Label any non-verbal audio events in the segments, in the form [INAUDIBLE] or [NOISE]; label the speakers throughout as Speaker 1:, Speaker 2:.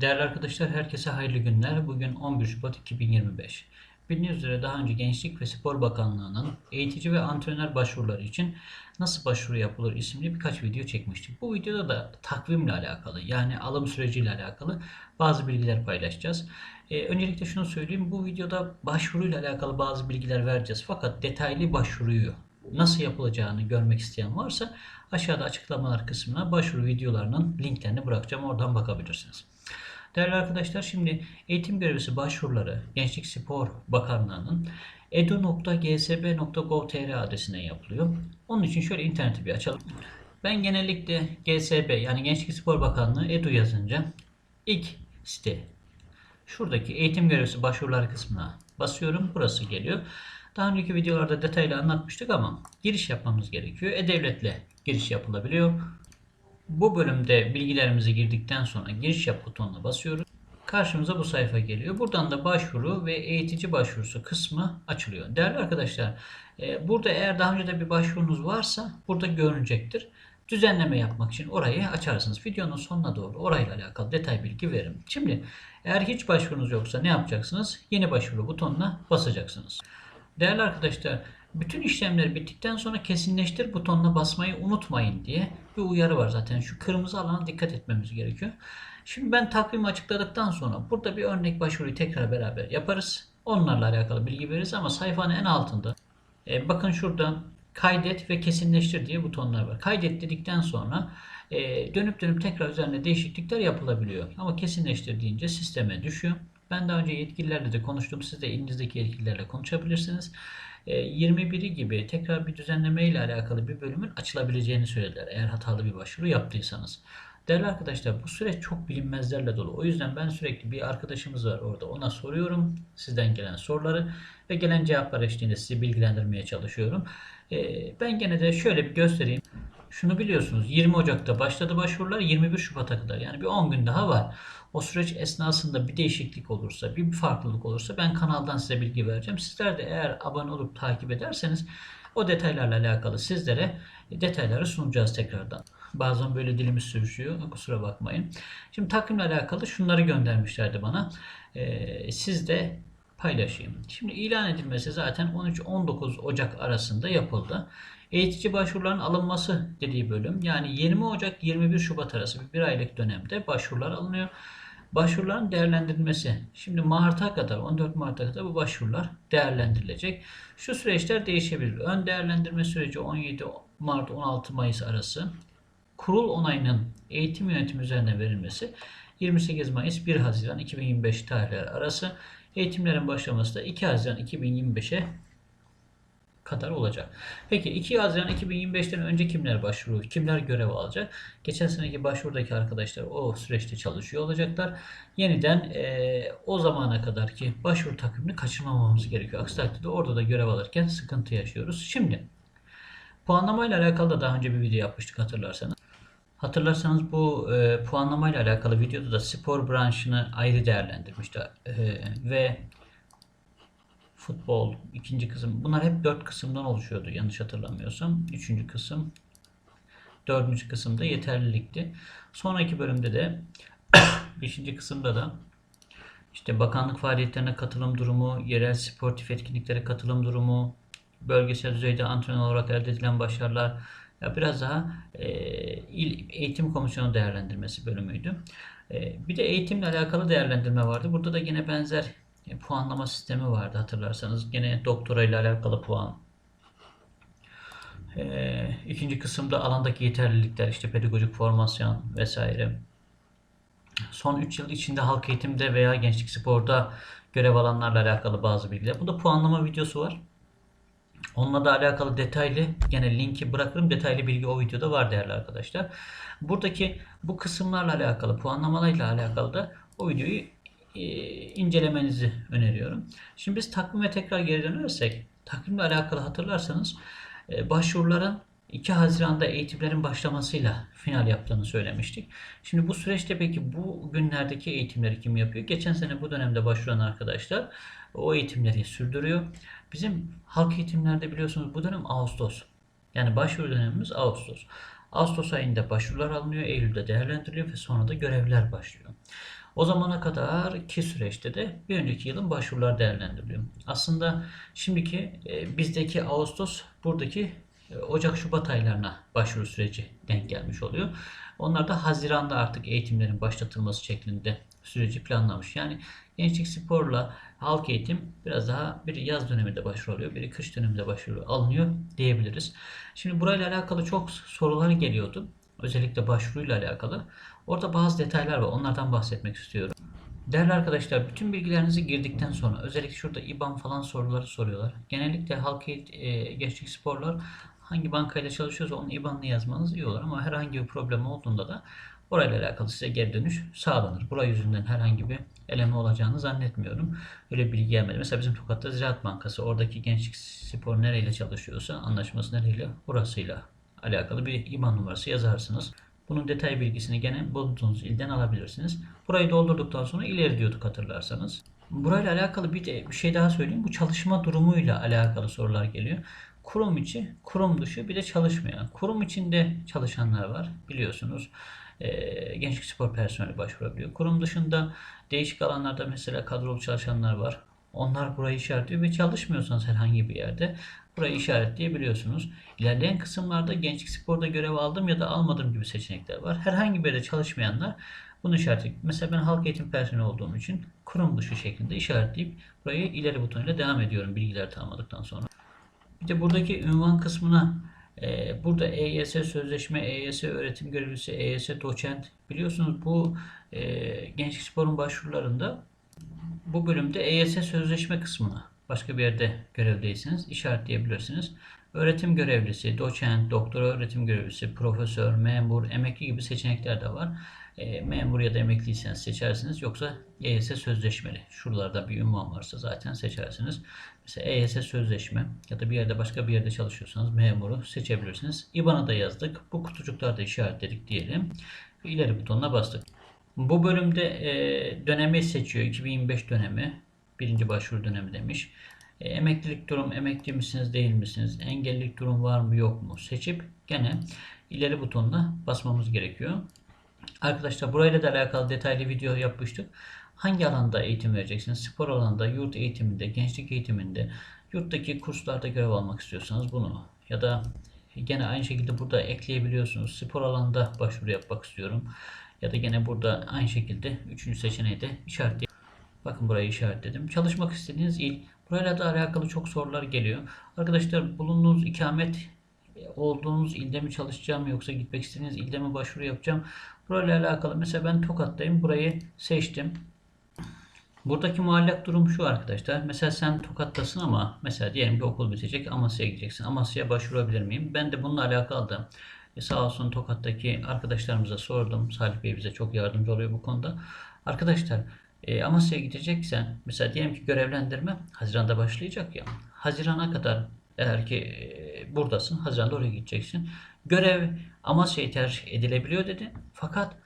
Speaker 1: Değerli arkadaşlar herkese hayırlı günler. Bugün 11 Şubat 2025. Bildiğiniz üzere daha önce Gençlik ve Spor Bakanlığı'nın eğitici ve antrenör başvuruları için nasıl başvuru yapılır isimli birkaç video çekmiştik. Bu videoda da takvimle alakalı yani alım süreciyle alakalı bazı bilgiler paylaşacağız. Ee, öncelikle şunu söyleyeyim bu videoda başvuruyla alakalı bazı bilgiler vereceğiz. Fakat detaylı başvuruyu nasıl yapılacağını görmek isteyen varsa aşağıda açıklamalar kısmına başvuru videolarının linklerini bırakacağım. Oradan bakabilirsiniz. Değerli arkadaşlar şimdi eğitim görevlisi başvuruları Gençlik Spor Bakanlığı'nın edu.gsb.gov.tr adresine yapılıyor. Onun için şöyle interneti bir açalım. Ben genellikle GSB yani Gençlik Spor Bakanlığı edu yazınca ilk site şuradaki eğitim görevlisi başvurular kısmına basıyorum. Burası geliyor. Daha önceki videolarda detaylı anlatmıştık ama giriş yapmamız gerekiyor. E-Devlet'le giriş yapılabiliyor. Bu bölümde bilgilerimizi girdikten sonra giriş yap butonuna basıyoruz. Karşımıza bu sayfa geliyor. Buradan da başvuru ve eğitici başvurusu kısmı açılıyor. Değerli arkadaşlar, e, burada eğer daha önce de bir başvurunuz varsa burada görünecektir. Düzenleme yapmak için orayı açarsınız. Videonun sonuna doğru orayla alakalı detay bilgi veririm. Şimdi eğer hiç başvurunuz yoksa ne yapacaksınız? Yeni başvuru butonuna basacaksınız. Değerli arkadaşlar, bütün işlemler bittikten sonra kesinleştir butonuna basmayı unutmayın diye bir uyarı var zaten. Şu kırmızı alana dikkat etmemiz gerekiyor. Şimdi ben takvimi açıkladıktan sonra burada bir örnek başvuruyu tekrar beraber yaparız. Onlarla alakalı bilgi veririz ama sayfanın en altında e, bakın şurada kaydet ve kesinleştir diye butonlar var. Kaydet dedikten sonra e, dönüp dönüp tekrar üzerine değişiklikler yapılabiliyor. Ama kesinleştir deyince sisteme düşüyor. Ben daha önce yetkililerle de konuştum. Siz de elinizdeki yetkililerle konuşabilirsiniz. 21'i gibi tekrar bir düzenleme ile alakalı bir bölümün açılabileceğini söylediler. Eğer hatalı bir başvuru yaptıysanız. Değerli arkadaşlar bu süreç çok bilinmezlerle dolu. O yüzden ben sürekli bir arkadaşımız var orada ona soruyorum sizden gelen soruları ve gelen cevaplar eşliğinde sizi bilgilendirmeye çalışıyorum. Ben gene de şöyle bir göstereyim. Şunu biliyorsunuz 20 Ocak'ta başladı başvurular 21 Şubat'a kadar yani bir 10 gün daha var. O süreç esnasında bir değişiklik olursa, bir farklılık olursa ben kanaldan size bilgi vereceğim. Sizler de eğer abone olup takip ederseniz o detaylarla alakalı sizlere detayları sunacağız tekrardan. Bazen böyle dilimiz sürüşüyor. Kusura bakmayın. Şimdi takvimle alakalı şunları göndermişlerdi bana. Ee, siz de paylaşayım. Şimdi ilan edilmesi zaten 13-19 Ocak arasında yapıldı. Eğitici başvuruların alınması dediği bölüm yani 20 Ocak 21 Şubat arası bir, aylık dönemde başvurular alınıyor. Başvuruların değerlendirilmesi. Şimdi Mart'a kadar 14 Mart'a kadar bu başvurular değerlendirilecek. Şu süreçler değişebilir. Ön değerlendirme süreci 17 Mart 16 Mayıs arası. Kurul onayının eğitim yönetimi üzerine verilmesi 28 Mayıs 1 Haziran 2025 tarihleri arası. Eğitimlerin başlaması da 2 Haziran 2025'e kadar olacak. Peki 2 Haziran 2025'ten önce kimler başvuru, kimler görev alacak? Geçen seneki başvurudaki arkadaşlar o süreçte çalışıyor olacaklar. Yeniden e, o zamana kadar ki başvuru takvimini kaçırmamamız gerekiyor. Aksi takdirde orada da görev alırken sıkıntı yaşıyoruz. Şimdi puanlamayla alakalı da daha önce bir video yapmıştık hatırlarsanız. Hatırlarsanız bu e, puanlamayla alakalı videoda da spor branşını ayrı değerlendirmişti. E, ve futbol, ikinci kısım. Bunlar hep dört kısımdan oluşuyordu yanlış hatırlamıyorsam. Üçüncü kısım, dördüncü kısımda yeterlilikti. Sonraki bölümde de [COUGHS] beşinci kısımda da işte bakanlık faaliyetlerine katılım durumu, yerel sportif etkinliklere katılım durumu, bölgesel düzeyde antrenör olarak elde edilen başarılar, ya biraz daha e, il eğitim komisyonu değerlendirmesi bölümüydü. E, bir de eğitimle alakalı değerlendirme vardı. Burada da yine benzer e, puanlama sistemi vardı hatırlarsanız. Gene doktora ile alakalı puan. E, ikinci kısımda alandaki yeterlilikler, işte pedagojik formasyon vesaire. Son 3 yıl içinde halk eğitimde veya gençlik sporda görev alanlarla alakalı bazı bilgiler. Burada puanlama videosu var. Onunla da alakalı detaylı gene linki bırakırım. Detaylı bilgi o videoda var değerli arkadaşlar. Buradaki bu kısımlarla alakalı puanlamalarla alakalı da o videoyu incelemenizi öneriyorum. Şimdi biz takvime tekrar geri dönersek takvimle alakalı hatırlarsanız e, başvuruların 2 Haziran'da eğitimlerin başlamasıyla final yaptığını söylemiştik. Şimdi bu süreçte peki bu günlerdeki eğitimleri kim yapıyor? Geçen sene bu dönemde başvuran arkadaşlar o eğitimleri sürdürüyor. Bizim halk eğitimlerde biliyorsunuz bu dönem Ağustos. Yani başvuru dönemimiz Ağustos. Ağustos ayında başvurular alınıyor, Eylül'de değerlendiriliyor ve sonra da görevler başlıyor. O zamana kadar ki süreçte de bir önceki yılın başvurular değerlendiriliyor. Aslında şimdiki e, bizdeki Ağustos buradaki e, Ocak-Şubat aylarına başvuru süreci denk gelmiş oluyor. Onlar da Haziran'da artık eğitimlerin başlatılması şeklinde süreci planlamış. Yani gençlik sporla halk eğitim biraz daha biri yaz döneminde başvuru oluyor, biri kış döneminde başvuru alınıyor diyebiliriz. Şimdi burayla alakalı çok sorular geliyordu. Özellikle başvuruyla alakalı. Orada bazı detaylar var. Onlardan bahsetmek istiyorum. Değerli arkadaşlar, bütün bilgilerinizi girdikten sonra özellikle şurada IBAN falan soruları soruyorlar. Genellikle halk e, gençlik sporlar hangi bankayla çalışıyorsa onun IBAN'ını yazmanız iyi olur ama herhangi bir problem olduğunda da orayla alakalı size geri dönüş sağlanır. Buraya yüzünden herhangi bir eleme olacağını zannetmiyorum. Öyle bilgi gelmedi. Mesela bizim Tokat'ta Ziraat Bankası oradaki gençlik spor nereyle çalışıyorsa anlaşması nereyle orasıyla alakalı bir IBAN numarası yazarsınız. Bunun detay bilgisini gene bulunduğunuz ilden alabilirsiniz. Burayı doldurduktan sonra ileri diyorduk hatırlarsanız. Burayla alakalı bir de bir şey daha söyleyeyim. Bu çalışma durumuyla alakalı sorular geliyor. Kurum içi, kurum dışı bir de çalışmayan. Kurum içinde çalışanlar var biliyorsunuz. Ee, gençlik spor personeli başvurabiliyor. Kurum dışında değişik alanlarda mesela kadrolu çalışanlar var. Onlar burayı işaretliyor ve çalışmıyorsanız herhangi bir yerde burayı işaretleyebiliyorsunuz. İlerleyen kısımlarda gençlik sporda görev aldım ya da almadım gibi seçenekler var. Herhangi bir yerde çalışmayanlar bunu işaretleyip mesela ben halk eğitim personeli olduğum için kurum dışı şeklinde işaretleyip burayı ileri butonuyla devam ediyorum bilgiler tamamladıktan sonra. Bir de buradaki ünvan kısmına e, burada EYS sözleşme, EYS öğretim görevlisi, EYS doçent biliyorsunuz bu e, gençlik sporun başvurularında bu bölümde EYS sözleşme kısmına başka bir yerde görevdeyseniz işaretleyebilirsiniz. Öğretim görevlisi, doçent, doktora öğretim görevlisi, profesör, memur, emekli gibi seçenekler de var. E, memur ya da emekliyseniz seçersiniz. Yoksa EYS sözleşmeli. Şuralarda bir ünvan varsa zaten seçersiniz. Mesela EYS sözleşme ya da bir yerde başka bir yerde çalışıyorsanız memuru seçebilirsiniz. İBAN'ı da yazdık. Bu kutucuklarda işaretledik diyelim. İleri butonuna bastık. Bu bölümde e, dönemi seçiyor. 2025 dönemi. Birinci başvuru dönemi demiş. E, emeklilik durum, emekli misiniz değil misiniz? Engellilik durum var mı yok mu? Seçip gene ileri butonuna basmamız gerekiyor. Arkadaşlar burayla da alakalı detaylı video yapmıştık. Hangi alanda eğitim vereceksiniz? Spor alanında, yurt eğitiminde, gençlik eğitiminde, yurttaki kurslarda görev almak istiyorsanız bunu ya da gene aynı şekilde burada ekleyebiliyorsunuz. Spor alanında başvuru yapmak istiyorum. Ya da gene burada aynı şekilde üçüncü seçeneği de işaretleyebilirsiniz. Bakın burayı işaretledim. Çalışmak istediğiniz il. Burayla da alakalı çok sorular geliyor. Arkadaşlar bulunduğunuz ikamet olduğunuz ilde mi çalışacağım yoksa gitmek istediğiniz ilde mi başvuru yapacağım? Burayla alakalı mesela ben Tokat'tayım. Burayı seçtim. Buradaki muallak durum şu arkadaşlar. Mesela sen Tokat'tasın ama mesela diyelim ki okul bitecek Amasya'ya gideceksin. Amasya'ya başvurabilir miyim? Ben de bununla alakalı da e, sağ olsun Tokat'taki arkadaşlarımıza sordum. Salih Bey bize çok yardımcı oluyor bu konuda. Arkadaşlar e, Amasya'ya gideceksen mesela diyelim ki görevlendirme Haziran'da başlayacak ya. Hazirana kadar eğer ki e, buradasın Haziran'da oraya gideceksin. Görev Amasya'yı tercih edilebiliyor dedi. Fakat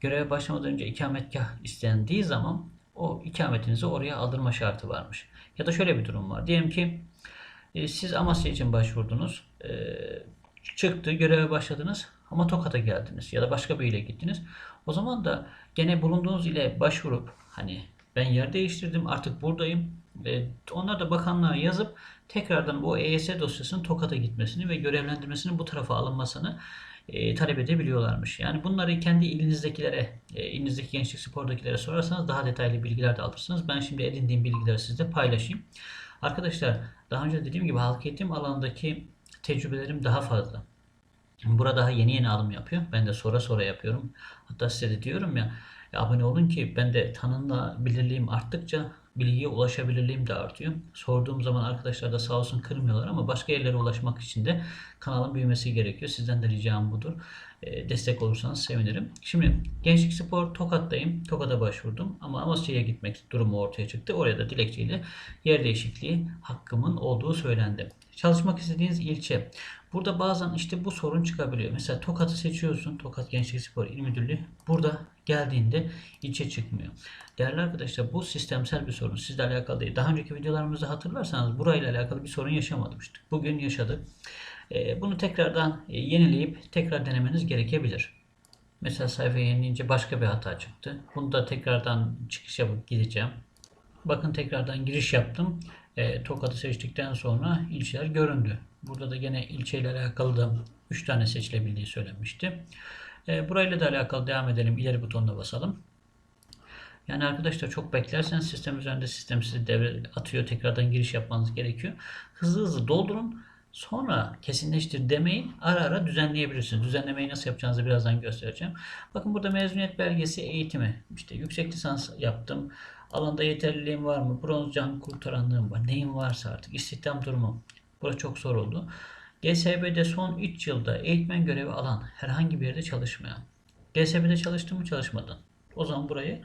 Speaker 1: göreve başlamadan önce ikametgah istendiği zaman o ikametinizi oraya aldırma şartı varmış. Ya da şöyle bir durum var. Diyelim ki e, siz Amasya için başvurdunuz. E, çıktı, göreve başladınız ama Tokat'a geldiniz ya da başka bir ile gittiniz. O zaman da gene bulunduğunuz ile başvurup hani ben yer değiştirdim artık buradayım. E, onlar da bakanlığa yazıp tekrardan bu EYS dosyasının Tokat'a gitmesini ve görevlendirmesinin bu tarafa alınmasını e, talep edebiliyorlarmış. Yani bunları kendi ilinizdekilere, e, ilinizdeki gençlik spordakilere sorarsanız daha detaylı bilgiler de alırsınız. Ben şimdi edindiğim bilgileri sizle paylaşayım. Arkadaşlar daha önce dediğim gibi halk eğitim alanındaki tecrübelerim daha fazla. Burada daha yeni yeni alım yapıyor. Ben de sonra sonra yapıyorum. Hatta size de diyorum ya, ya abone olun ki ben de tanınabilirliğim arttıkça bilgiye ulaşabilirliğim de artıyor. Sorduğum zaman arkadaşlar da sağ olsun kırmıyorlar ama başka yerlere ulaşmak için de kanalın büyümesi gerekiyor. Sizden de ricam budur. E, destek olursanız sevinirim. Şimdi Gençlik Spor Tokat'tayım. Tokat'a başvurdum ama Amasya'ya gitmek durumu ortaya çıktı. Oraya da dilekçeyle yer değişikliği hakkımın olduğu söylendi. Çalışmak istediğiniz ilçe. Burada bazen işte bu sorun çıkabiliyor. Mesela Tokat'ı seçiyorsun. Tokat Gençlik Spor İl Müdürlüğü. Burada geldiğinde ilçe çıkmıyor. Değerli arkadaşlar bu sistemsel bir sorun. Sizle alakalı değil. Daha önceki videolarımızda hatırlarsanız burayla alakalı bir sorun yaşamamıştık. Bugün yaşadık. Ee, bunu tekrardan e, yenileyip tekrar denemeniz gerekebilir. Mesela sayfayı yenileyince başka bir hata çıktı. Bunu da tekrardan çıkış yapıp gideceğim. Bakın tekrardan giriş yaptım. E, Tokat'ı seçtikten sonra ilçeler göründü. Burada da gene ilçeyle alakalı da 3 tane seçilebildiği söylenmişti. E, burayla da alakalı devam edelim. İleri butonuna basalım. Yani arkadaşlar çok beklerseniz sistem üzerinde sistem sizi devre atıyor. Tekrardan giriş yapmanız gerekiyor. Hızlı hızlı doldurun. Sonra kesinleştir demeyin. Ara ara düzenleyebilirsiniz. Düzenlemeyi nasıl yapacağınızı birazdan göstereceğim. Bakın burada mezuniyet belgesi eğitimi. İşte yüksek lisans yaptım. Alanda yeterliliğim var mı? Bronz can kurtaranlığım var. Neyim varsa artık. İstihdam durumu. Burası çok zor oldu. GSB'de son 3 yılda eğitmen görevi alan herhangi bir yerde çalışmayan. GSB'de çalıştın mı çalışmadın. O zaman burayı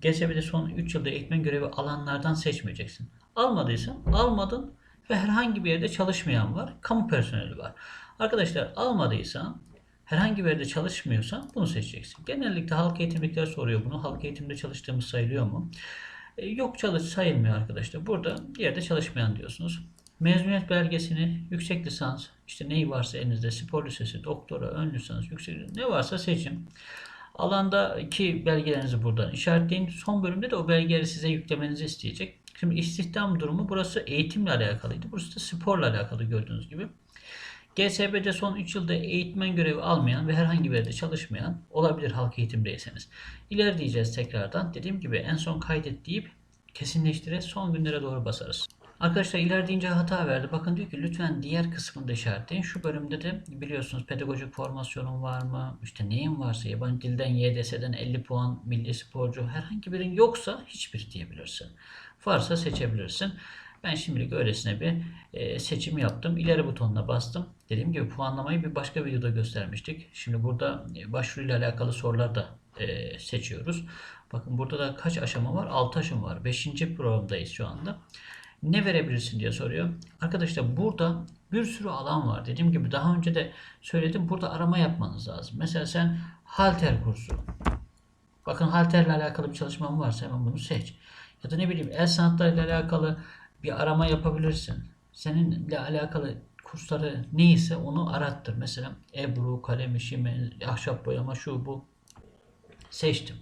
Speaker 1: GSB'de son 3 yılda eğitmen görevi alanlardan seçmeyeceksin. Almadıysan almadın ve herhangi bir yerde çalışmayan var. Kamu personeli var. Arkadaşlar almadıysan herhangi bir yerde çalışmıyorsan bunu seçeceksin. Genellikle halk eğitimlikler soruyor bunu. Halk eğitimde çalıştığımız sayılıyor mu? E, yok çalış sayılmıyor arkadaşlar. Burada bir yerde çalışmayan diyorsunuz. Mezuniyet belgesini, yüksek lisans, işte neyi varsa elinizde, spor lisesi, doktora, ön lisans, yüksek ne varsa seçin. Alandaki belgelerinizi buradan işaretleyin. Son bölümde de o belgeleri size yüklemenizi isteyecek. Şimdi istihdam durumu burası eğitimle alakalıydı. Burası da sporla alakalı gördüğünüz gibi. GSB'de son 3 yılda eğitmen görevi almayan ve herhangi bir yerde çalışmayan olabilir halk eğitimdeyseniz. İleri diyeceğiz tekrardan. Dediğim gibi en son kaydet deyip kesinleştire son günlere doğru basarız. Arkadaşlar ileri deyince hata verdi. Bakın diyor ki lütfen diğer kısmını da işaretleyin. Şu bölümde de biliyorsunuz pedagojik formasyonun var mı? İşte neyin varsa yabancı dilden YDS'den 50 puan milli sporcu herhangi birinin yoksa hiçbir diyebilirsin. Varsa seçebilirsin. Ben şimdilik öylesine bir e, seçim yaptım. İleri butonuna bastım. Dediğim gibi puanlamayı bir başka videoda göstermiştik. Şimdi burada e, başvuruyla alakalı sorular da e, seçiyoruz. Bakın burada da kaç aşama var? 6 aşama var. 5. programdayız şu anda. Ne verebilirsin diye soruyor. Arkadaşlar burada bir sürü alan var. Dediğim gibi daha önce de söyledim. Burada arama yapmanız lazım. Mesela sen halter kursu. Bakın halterle alakalı bir çalışman varsa hemen bunu seç. Ya da ne bileyim el sanatlarıyla alakalı bir arama yapabilirsin. Seninle alakalı kursları neyse onu arattır. Mesela Ebru, kalem işi, ahşap boyama, şu bu. Seçtim.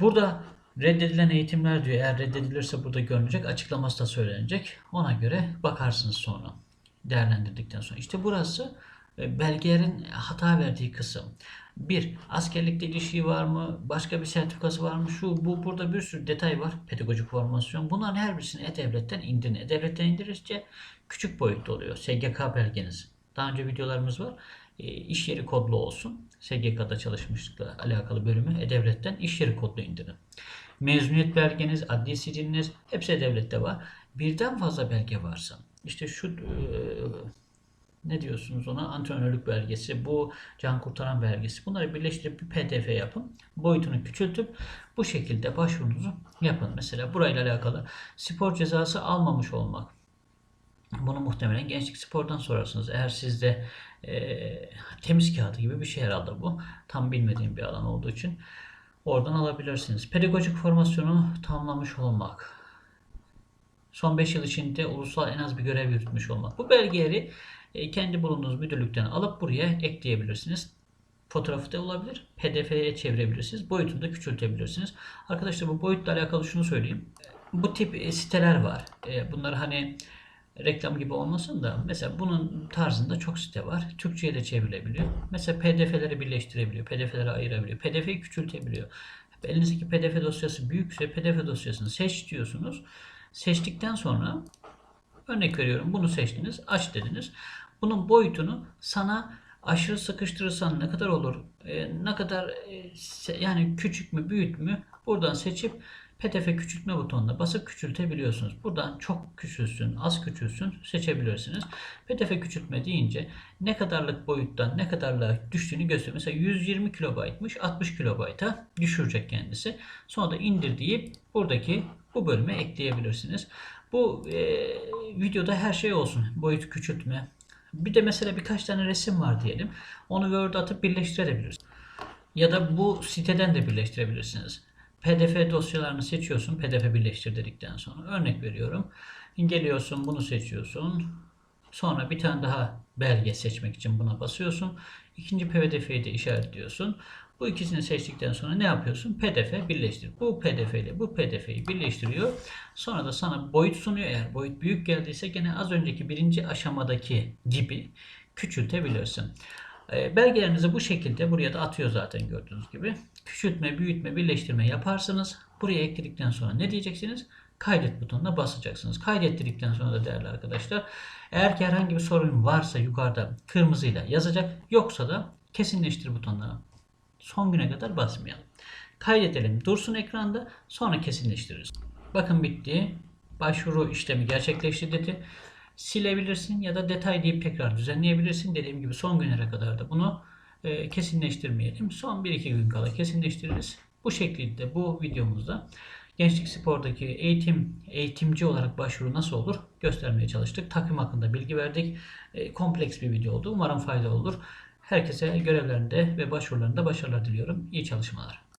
Speaker 1: Burada reddedilen eğitimler diyor. Eğer reddedilirse burada görünecek. Açıklaması da söylenecek. Ona göre bakarsınız sonra. Değerlendirdikten sonra. İşte burası e, belgelerin hata verdiği kısım. Bir, askerlikte ilişiği var mı? Başka bir sertifikası var mı? Şu, bu, burada bir sürü detay var. Pedagojik formasyon. Bunların her birisini E-Devlet'ten indirin. E-Devlet'ten indirince küçük boyutta oluyor. SGK belgeniz. Daha önce videolarımız var. E, iş yeri kodlu olsun. SGK'da çalışmışlıkla alakalı bölümü E-Devlet'ten iş yeri kodlu indirin. Mezuniyet belgeniz, adli siciliniz hepsi E-Devlet'te var. Birden fazla belge varsa işte şu e, ne diyorsunuz ona antrenörlük belgesi, bu can kurtaran belgesi. Bunları birleştirip bir pdf yapın. Boyutunu küçültüp bu şekilde başvurunuzu yapın. Mesela burayla alakalı spor cezası almamış olmak. Bunu muhtemelen gençlik spordan sorarsınız. Eğer sizde e, temiz kağıdı gibi bir şey herhalde bu. Tam bilmediğim bir alan olduğu için oradan alabilirsiniz. Pedagojik formasyonu tamamlamış olmak. Son 5 yıl içinde ulusal en az bir görev yürütmüş olmak. Bu belgeleri e, kendi bulunduğunuz müdürlükten alıp buraya ekleyebilirsiniz. Fotoğrafı da olabilir. PDF'ye çevirebilirsiniz. Boyutunu da küçültebilirsiniz. Arkadaşlar bu boyutla alakalı şunu söyleyeyim. Bu tip e, siteler var. E, bunlar hani reklam gibi olmasın da mesela bunun tarzında çok site var. Türkçe'ye de çevrilebiliyor. Mesela PDF'leri birleştirebiliyor. PDF'leri ayırabiliyor. PDF'yi küçültebiliyor. Elinizdeki PDF dosyası büyükse PDF dosyasını seç diyorsunuz. Seçtikten sonra örnek veriyorum bunu seçtiniz. Aç dediniz. Bunun boyutunu sana aşırı sıkıştırırsan ne kadar olur? E, ne kadar e, yani küçük mü büyük mü? Buradan seçip PDF küçültme butonuna basıp küçültebiliyorsunuz. Buradan çok küçülsün, az küçülsün seçebilirsiniz. PDF küçültme deyince ne kadarlık boyuttan ne kadarlığa düştüğünü gösteriyor. Mesela 120 kilobaytmış 60 kilobayta düşürecek kendisi. Sonra da indir deyip buradaki bu bölüme ekleyebilirsiniz. Bu e, videoda her şey olsun. Boyut küçültme. Bir de mesela birkaç tane resim var diyelim. Onu Word'a atıp birleştirebiliriz. Ya da bu siteden de birleştirebilirsiniz. PDF dosyalarını seçiyorsun. PDF birleştir dedikten sonra. Örnek veriyorum. Geliyorsun bunu seçiyorsun. Sonra bir tane daha belge seçmek için buna basıyorsun. İkinci PDF'yi de işaretliyorsun. Bu ikisini seçtikten sonra ne yapıyorsun? PDF birleştir. Bu PDF ile bu PDF'yi birleştiriyor. Sonra da sana boyut sunuyor. Eğer boyut büyük geldiyse gene az önceki birinci aşamadaki gibi küçültebilirsin. E, belgelerinizi bu şekilde buraya da atıyor zaten gördüğünüz gibi. Küçültme, büyütme, birleştirme yaparsınız. Buraya ekledikten sonra ne diyeceksiniz? Kaydet butonuna basacaksınız. Kaydettirdikten sonra da değerli arkadaşlar eğer ki herhangi bir sorun varsa yukarıda kırmızıyla yazacak. Yoksa da kesinleştir butonuna son güne kadar basmayalım. Kaydedelim dursun ekranda sonra kesinleştiririz. Bakın bitti. Başvuru işlemi gerçekleşti dedi. Silebilirsin ya da detay deyip tekrar düzenleyebilirsin. Dediğim gibi son günlere kadar da bunu e, kesinleştirmeyelim. Son 1-2 gün kala kesinleştiririz. Bu şekilde bu videomuzda Gençlik Spor'daki eğitim eğitimci olarak başvuru nasıl olur göstermeye çalıştık. Takvim hakkında bilgi verdik. E, kompleks bir video oldu. Umarım faydalı olur. Herkese görevlerinde ve başvurularında başarılar diliyorum. İyi çalışmalar.